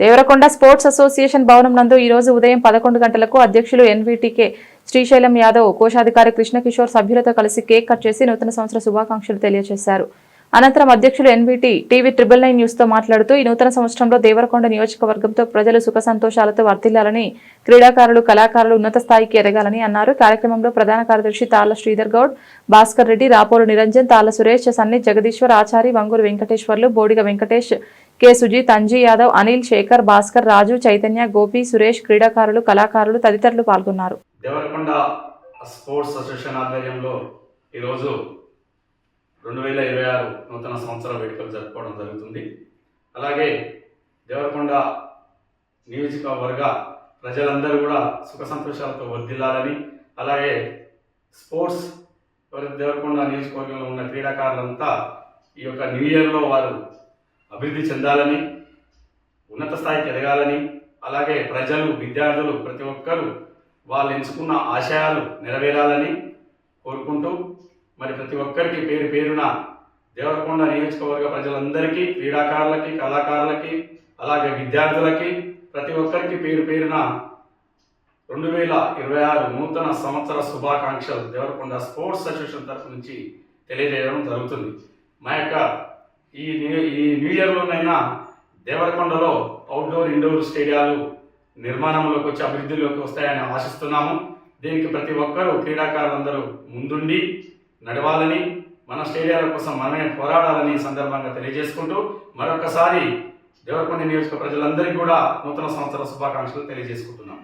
Devarakonda sports association భవనం నందు ఈ రోజు ఉదయం పదకొండు గంటలకు అధ్యక్షులు ఎన్వీటీకే శ్రీశైలం యాదవ్ కోశాధికారి కృష్ణకిషోర్ సభ్యులతో కలిసి కేక్ కట్ చేసి నూతన సంవత్సర శుభాకాంక్షలు తెలియజేశారు. అనంతరం అధ్యక్షులు ఎన్వీటీ టీవీ ట్రిబుల్ నైన్ న్యూస్తో మాట్లాడుతూ ఈ నూతన సంవత్సరంలో దేవరకొండ నియోజకవర్గంతో ప్రజలు సుఖ సంతోషాలతో వర్తిల్లాలని క్రీడాకారులు కళాకారులు ఉన్నత స్థాయికి ఎదగాలని అన్నారు. కార్యక్రమంలో ప్రధాన కార్యదర్శి తాళ్ళ శ్రీధర్ గౌడ్ భాస్కర్ రెడ్డి రాపోలు నిరంజన్ తాళ్ళ సురేష్ సన్ని జగదీశ్వర్ ఆచారి వంగూరు వెంకటేశ్వర్లు బోడిగ వెంకటేష్ కె. సుజిత్ అంజీ యాదవ్ అనిల్ శేఖర్ భాస్కర్ రాజు చైతన్య గోపి సురేష్ క్రీడాకారులు కళాకారులు తదితరులు పాల్గొన్నారు. దేవరకొండ స్పోర్ట్స్ అసోసియేషన్ ఆధ్వర్యంలో ఈరోజు రెండు వేల ఇరవై ఆరు నూతన సంవత్సర వేడుకలు జరుపుకోవడం జరుగుతుంది. అలాగే దేవరకొండ నియోజకవర్గ ప్రజలందరూ కూడా సుఖ సంతోషాలతో వర్ధిల్లాలని అలాగే స్పోర్ట్స్ దేవరకొండ నియోజకవర్గంలో ఉన్న క్రీడాకారులంతా ఈ యొక్క న్యూ ఇయర్లో వారు అభివృద్ధి చెందాలని ఉన్నత స్థాయికి ఎదగాలని అలాగే ప్రజలు విద్యార్థులు ప్రతి ఒక్కరూ వాళ్ళు ఎంచుకున్న ఆశయాలు నెరవేరాలని కోరుకుంటూ మరి ప్రతి ఒక్కరికి పేరు పేరున దేవరకొండ నియోజకవర్గ ప్రజలందరికీ క్రీడాకారులకి కళాకారులకి అలాగే విద్యార్థులకి ప్రతి ఒక్కరికి పేరు పేరున రెండు వేల ఇరవై ఆరు నూతన సంవత్సర శుభాకాంక్షలు దేవరకొండ స్పోర్ట్స్ అసోసియేషన్ తరఫు నుంచి తెలియజేయడం జరుగుతుంది. మా యొక్క ఈ న్యూ ఈ న్యూ ఇయర్లోనైనా దేవరకొండలో అవుట్డోర్ ఇండోర్ స్టేడియాలు నిర్మాణంలోకి వచ్చి అభివృద్ధిలోకి వస్తాయని ఆశిస్తున్నాము. దీనికి ప్రతి ఒక్కరూ క్రీడాకారులందరూ ముందుండి నడవాలని మన స్టేడియాల కోసం మనమే పోరాడాలని ఈ సందర్భంగా తెలియజేసుకుంటూ మరొకసారి దేవరకొండ నియోజక ప్రజలందరికీ కూడా నూతన సంవత్సర శుభాకాంక్షలు తెలియజేసుకుంటున్నాం.